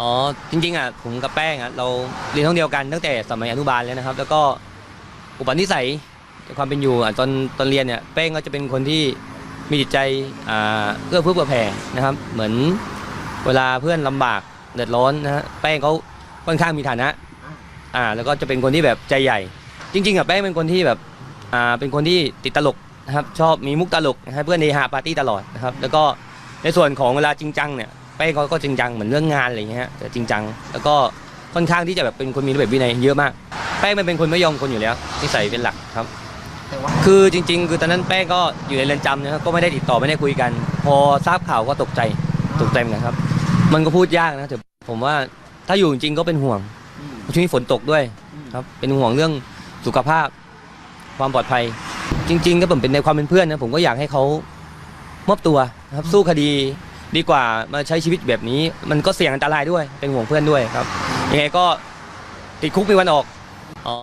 อ๋อจริงๆอะผมกับแป้งอะเราเรียนห้องเดียวกันตั้งแต่สมัยอนุบาลแล้วนะครับ แล้วก็อุปนิสัยความเป็นอยู่อะตอนตอนเรียนเนี่ยแป้งก็จะเป็นคนที่มีจิตใจอ่าเอื้อเฟื้อเผื่อแผ่นะครับ เหมือนเวลาเพื่อนลำบากเดือดร้อนนะฮะแป้งเขาค่อนข้างมีฐานะอ่าแล้วก็จะเป็นคนที่แบบใจใหญ่ จริงๆอะแป้งเป็นคนที่แบบอ่าเป็นคนที่ติดตลกนะครับชอบมีมุกตลกนะฮะเพื่อนเฮฮาปาร์ตี้ตลอดนะครับแล้วก็ในส่วนของเวลาจริงจังเนี่ย ป้งเขาก็จริงจังเหมือนเรื่องงานอะไรอย่างเงี้ยฮะแต่จริงจังแล้วก็ค่อนข้างที่จะแบบเป็นคนมีระเบียบวินัยเยอะมาก แป้งมันเป็นคนไม่ยอมคนอยู่แล้วนิสัยเป็นหลักครับแต่ว่าคือจริง ๆ คือตอนนั้นแป้งก็อยู่ในเรือนจำนะครับก็ไม่ได้ติดต่อไม่ได้คุยกัน พอทราบข่าวก็ตกใจตกใจเหมือนกันครับ มันก็พูดยากนะแต่ผมว่าถ้าอยู่จริงๆก็เป็นห่วงอืมช่วงนี้ฝนตกด้วยอืมครับเป็นห่วงเรื่องสุขภาพความปลอดภัย จริงๆก็ผมเป็นในความเป็นเพื่อนนะผมก็อยากให้เขามอบตัวนะครับสู้คดี ดีกว่ามาใช้ชีวิตแบบนี้ มันก็เสี่ยงอันตรายด้วยเป็นห่วงเพื่อนด้วยครับยังไงก็ติดคุกมีวันออกอ๋อ